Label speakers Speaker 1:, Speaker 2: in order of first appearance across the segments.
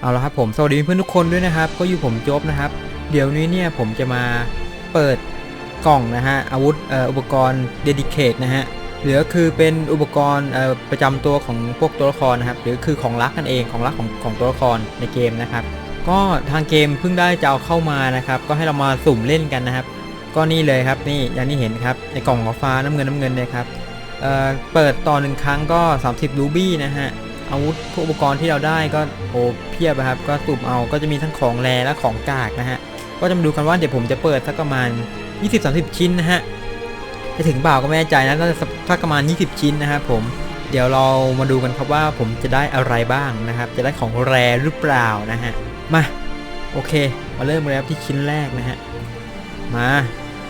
Speaker 1: เอาละครับผมสวัสดีเพื่อนทุกคนด้วยนะครับ ก็อยู่ผมโจ๊บนะครับ เดี๋ยวนี้เนี่ยผมจะมาเปิดกล่องนะฮะอาวุธอ,อุปกรณ์เดดิเคทนะฮะหรือคือเป็นอุปกรณ์ประจำตัวของพวกตัวละครนะครับหรือคือของรักกันเองของรักของของตัวละครในเกมนะครับ ก็ทางเกมเพิ่งได้จะเอาเข้ามานะครับ ก็ให้เรามาสุ่มเล่นกันนะครับ ก็นี่เลยครับนี่อย่างที่เห็นครับในกล่องฟ้าน้ำเงินน้ำเงินเนี่ยครับเเปิดต่อหนึ่งครั้งก็ 30รูบี้นะฮะ อาวุธพวกอุปกรณ์ที่เราได้ก็โอ้เพียบอะครับ ก็สุ่มเอาก็จะมีทั้งของแรและของกากนะฮะก็จะมาดูกันว่าเดี๋ยวผมจะเปิดสักประมาณ 20-30 ชิ้นนะฮะจะถึงเปล่าก็ไม่แน่ใจนะน่าจะสักประมาณ 20 ชิ้นนะครับผมเดี๋ยวเรามาดูกันครับว่าผมจะได้อะไรบ้างนะครับ จะได้ของแรหรือเปล่านะฮะมาโอเค มาเริ่มเลยครับที่ชิ้นแรกนะฮะมา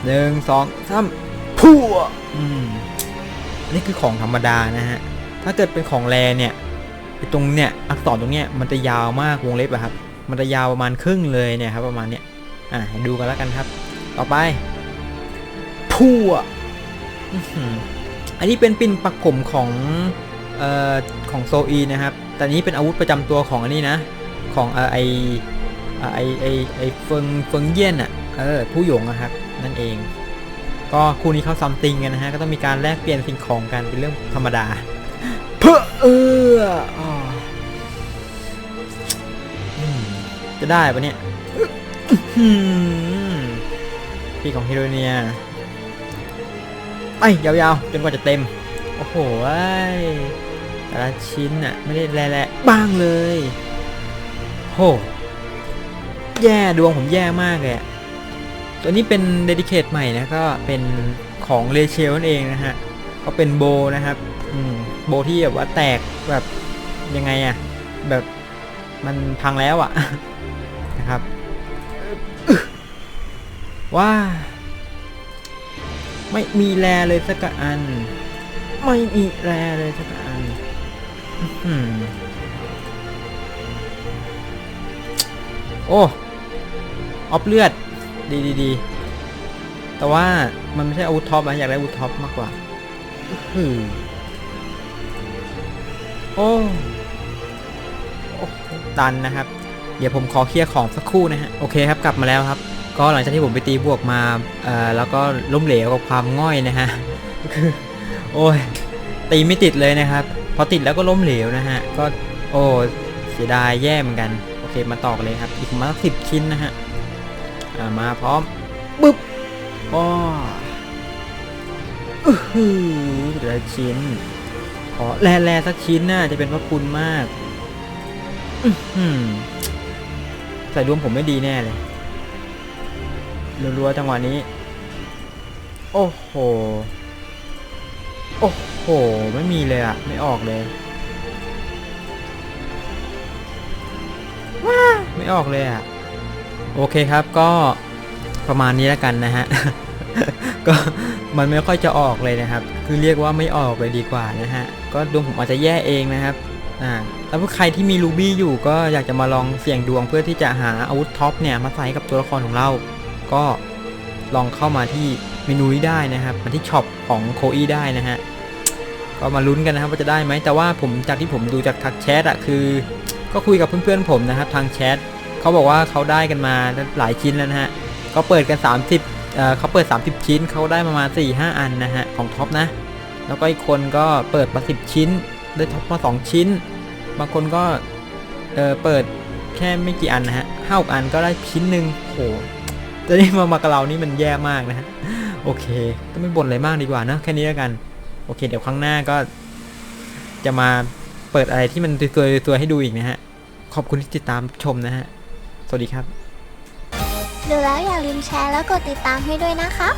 Speaker 1: หนึ่งสองสามพัวอืมนนี้คือของธรรมดานะฮะถ้าเกิดเป็นของแรเนี่ย ตรงเนี่ยอักษรตรงเนี้ยมันจะยาวมากวงเล็บอะครับ มันจะยาวประมาณครึ่งเลยเนี่ยครับประมาณเนี้ยอะให้ดูกันแล้วกันครับ ต่อไปพั่วอันนี้เป็นปิ่นปักผมของเอ่อของโซอีนะครับแต่นี้เป็นอาวุธประจำตัวของอันนี้นะ ของเอ่อไอเอ่อไอไอไอเฟิงเฟิงเยี่ยนอะเออผู้หยงอะครับนั่นเอง ก็คู่นี้เขาซัมติงกันนะฮะก็ต้องมีการแลกเปลี่ยนสิ่งของกันเป็นเรื่องธรรมดาเพื่อเอออ่าอื จะได้ปะเนี่ยพี่ของฮิโรเนียไปยาวๆ จนกว่าจะเต็ม โอ้โหแต่ละชิ้นน่ะไม่ได้แร่ๆบ้างเลย โห แย่ดวงผมแย่มากเลยตัวนี้เป็นเดดิเคทใหม่นะก็เป็นของเลเชลนั่นเองนะฮะ ก็เป็นโบนะครับโบที่แบบว่าแตกแบบยังไงอะแบบ มันพังแล้วอะนะครับว้าไม่มีแรเลยสักอัน ไม่มีแรเลยสักอันอื้อหือโอ้ออฟเลือด ดีดีดีแต่ว่ามันไม่ใช่อาวุธท็อปนะอยากได้อาวุธท็อปมากกว่าอื้อหือโอ้โอ้ ตันนะครับ เดี๋ยวผมขอเคลียร์ของสักครู่นะฮะ โอเคครับ กลับมาแล้วครับ ก็หลังจากที่ผมไปตีบวกมาเอ่อแล้วก็ล้มเหลวกับความง่อยนะฮะ คือ โอ้ย ตีไม่ติดเลยนะครับ พอติดแล้วก็ล้มเหลวนะฮะ ก็ โอ้เสียดายแย่เหมือนกัน โอเค มาต่อกันเลยครับ อีกมาสิบชิ้นนะฮะมาพร้อมปึ๊บอ้ออื้อหือแต่ละชิ้น ขอแร่ๆสักชิ้นน่าจะเป็นพระคุณมาก ใส่รวมผมไม่ดีแน่เลยรัวๆจังหวะนี้ โอ้โห โอ้โห ไม่มีเลยอะไม่ออกเลยว้าไม่ออกเลยอะโอเคครับก็ประมาณนี้แล้วกันนะฮะ ก็มันไม่ค่อยจะออกเลยนะครับ คือเรียกว่าไม่ออกเลยดีกว่านะฮะ ก็ดวงผมอาจจะแย่เองนะครับ อ่าแล้วใครที่มีรูบี้อยู่ก็อยากจะมาลองเสี่ยงดวงเพื่อที่จะหาอาวุธท็อปเนี่ยมาใส่กับตัวละครของเรา ก็ลองเข้ามาที่เมนูนี้ได้นะครับมาที่ช็อปของโคอีได้นะฮะก็มาลุ้นกันนะครับว่าจะได้ไหมแต่ว่าผมจากที่ผมดูจากทักแชทอะคือ ก็คุยกับเพื่อนๆผมนะครับทางแชทเขาบอกว่าเขาได้กันมาหลายชิ้นแล้วนะฮะเขาเปิดกัน 30เอ่อเขาเปิด 30 ชิ้นเขาได้ประมาณ4-5 อันนะฮะของท็อปนะแล้วก็อีกคนก็เปิดมา10 ชิ้น ได้ท็อปมา 2 ชิ้น บางคนก็เออเปิดแค่ไม่กี่อันนะฮะห้าหกอันก็ได้ชิ้นหนึ่งโหจะได้มามากับเรานี่มันแย่มากนะฮะโอเค ก็ไม่บ่นอะไรมากดีกว่านะแค่นี้แล้วกัน โอเค เดี๋ยวครั้งหน้าก็ จะมาเปิดอะไรที่มันตัวๆให้ดูอีกนะฮะ ขอบคุณที่ติดตามชมนะฮะ สวัสดีครับ
Speaker 2: ดูแล้วอย่าลืมแชร์แล้วกดติดตามให้ด้วยนะคะ